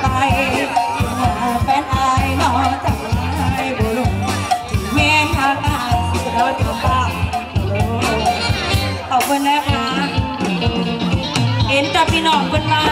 ไปหาแฟนอายนอจบุลุงแม่ทางการสุดยอดของบ้านขอบคุณนะคะเอ็นจ้าพี่น้องคนมา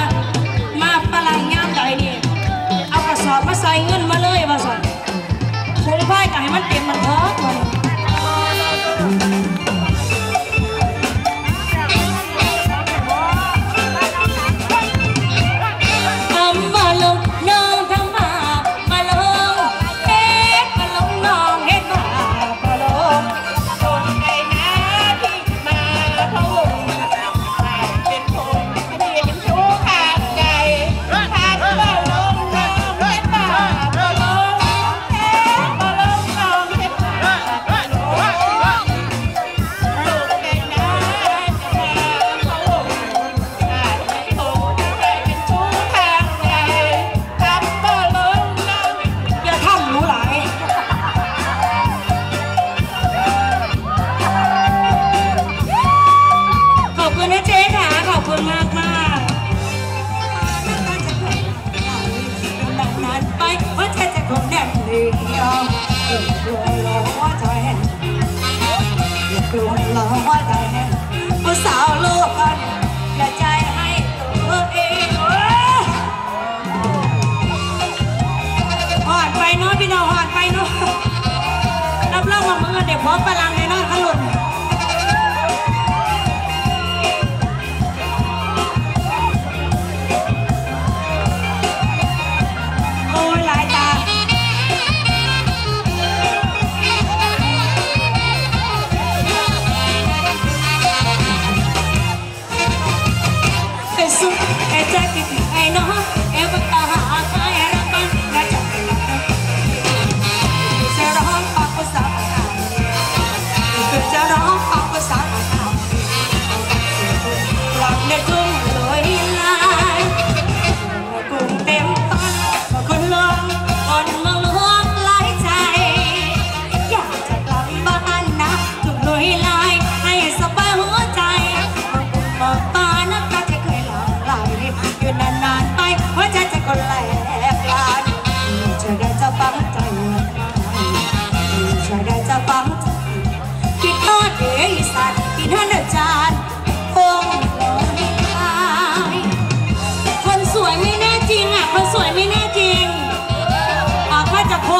องของมึงเด็กพร้อมพลังไอ้นอนขลุ่น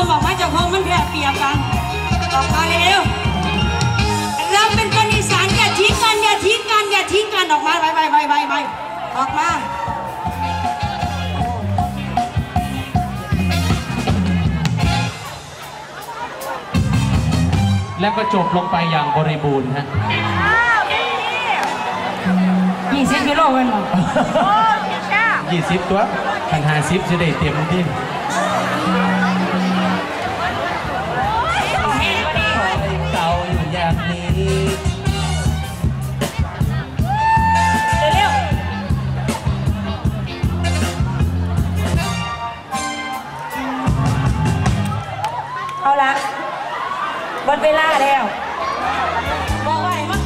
มบอกว่าเจ้าโฮมมันแพ้เปียบกันบอกมาเร็วเราเป็นคนอีสานอย่าทิ้งกันอย่าทิ้งกันอย่าทิ้งกันออกมาไปไปไปไปไปออกมาและก็จบลงไปอย่างบริบูรณ์ฮะยี่สิบกิโลเว้นหรอยี่สิบตัวขันหาสิบจะได้เต็มที่ วันเวลาแล้วบอกไว้มัน